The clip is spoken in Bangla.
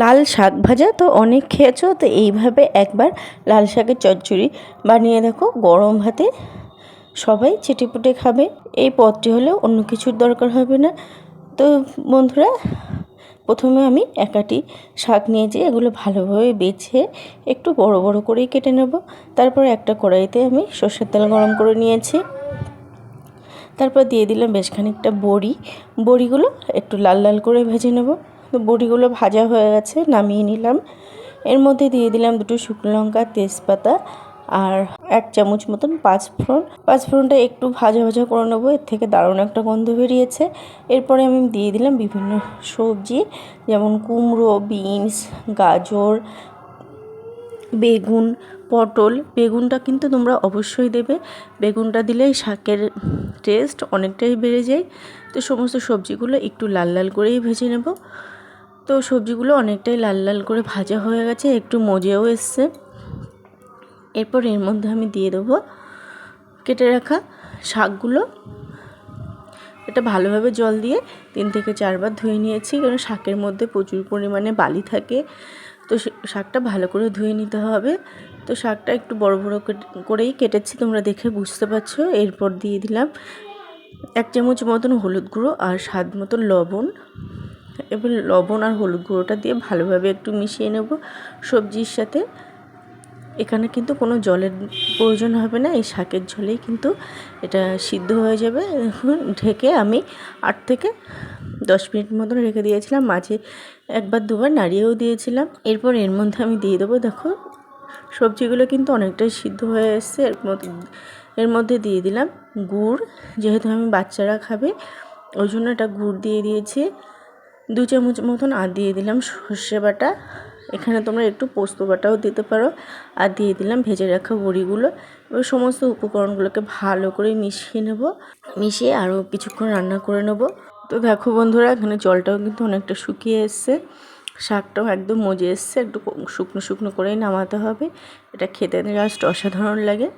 লাল শাক ভাজা তো অনেক খেয়েছো, তো এইভাবে একবার লাল শাকের চচ্চড়ি বানিয়ে দেখো, গরম ভাতে সবাই চেটেপুটে খাবে। এই পদটি হলে অন্য কিছুর দরকার হবে না। তো বন্ধুরা, প্রথমে আমি একাটি শাক নিয়েছি, এগুলো ভালোভাবে বেছে একটু বড় বড় করেই কেটে নেব। তারপর একটা কড়াইতে আমি সর্ষের তেল গরম করে নিয়েছি। তারপর দিয়ে দিলাম বেশ খানিকটা বড়ি। বড়িগুলো একটু লাল লাল করে ভেজে নেব। বড়িগুলো ভাজা হয়ে গেছে, নামিয়ে নিলাম। এর মধ্যে দিয়ে দিলাম দুটো শুকনো লঙ্কা, তেজপাতা আর এক চামচ মতন পাঁচ ফোড়ন পাঁচ ফোড়নটা একটু ভাজা ভাজা করে নেব, এর থেকে দারুণ একটা গন্ধ বেরিয়েছে। এরপরে আমি দিয়ে দিলাম বিভিন্ন সবজি, যেমন কুমড়ো, বিনস, গাজর, বেগুন, পটল। বেগুনটা কিন্তু তোমরা অবশ্যই দেবে। বেগুনটা দিলেই শাকের টেস্ট অনেকটাই বেড়ে যায়। তো সমস্ত সবজিগুলো একটু লাল লাল করেই ভেজে নেব। তো সবজিগুলো অনেকটাই লাল লাল করে ভাজা হয়ে গেছে, একটু মজেও এসছে। এরপর এর মধ্যে আমি দিয়ে দেবো কেটে রাখা শাকগুলো। এটা ভালোভাবে জল দিয়ে তিন থেকে চারবার ধুয়ে নিয়েছি, কারণ শাকের মধ্যে প্রচুর পরিমাণে বালি থাকে। তো শাকটা ভালো করে ধুয়ে নিতে হবে। তো শাকটা একটু বড় বড় করেই কেটেছি, তোমরা দেখে বুঝতে পারছ। এরপর দিয়ে দিলাম এক চামচ মতন হলুদ গুঁড়ো আর স্বাদ মতন লবণ। এবার লবণ আর হলুদ গুঁড়োটা দিয়ে ভালোভাবে একটু মিশিয়ে নেব। সবজির সাথে এখানে কিন্তু কোনো জলের প্রয়োজন হবে না, এই শাকের ঝোলেই কিন্তু এটা সিদ্ধ হয়ে যাবে। ঢেকে আমি আট থেকে দশ মিনিট মতন রেখে দিয়েছিলাম, মাঝে একবার দুবার নাড়িয়েও দিয়েছিলাম। এরপর এর মধ্যে আমি দিয়ে দেবো, দেখো সবজিগুলো কিন্তু অনেকটাই সিদ্ধ হয়ে এসছে। এর মধ্যে এর মধ্যে দিয়ে দিলাম গুড়, যেহেতু আমি বাচ্চারা খাবে, ওই জন্য এটা গুড় দিয়ে দিয়েছি। দু চামচ মতন আর দিয়ে দিলাম সর্ষে বাটা। এখানে তোমরা একটু পোস্ত বাটাও দিতে পারো। আর দিয়ে দিলাম ভেজে রাখা বড়িগুলো। এবার সমস্ত উপকরণগুলোকে ভালো করে মিশিয়ে নেব। মিশিয়ে আরও কিছুক্ষণ রান্না করে নেব। তো দেখো বন্ধুরা, এখানে জলটাও কিন্তু অনেকটা শুকিয়ে এসছে। শাকটাও একদম মজে এসছে। একটু শুকনো শুকনো করেই নামাতে হবে। এটা খেতে জাস্ট অসাধারণ লাগে।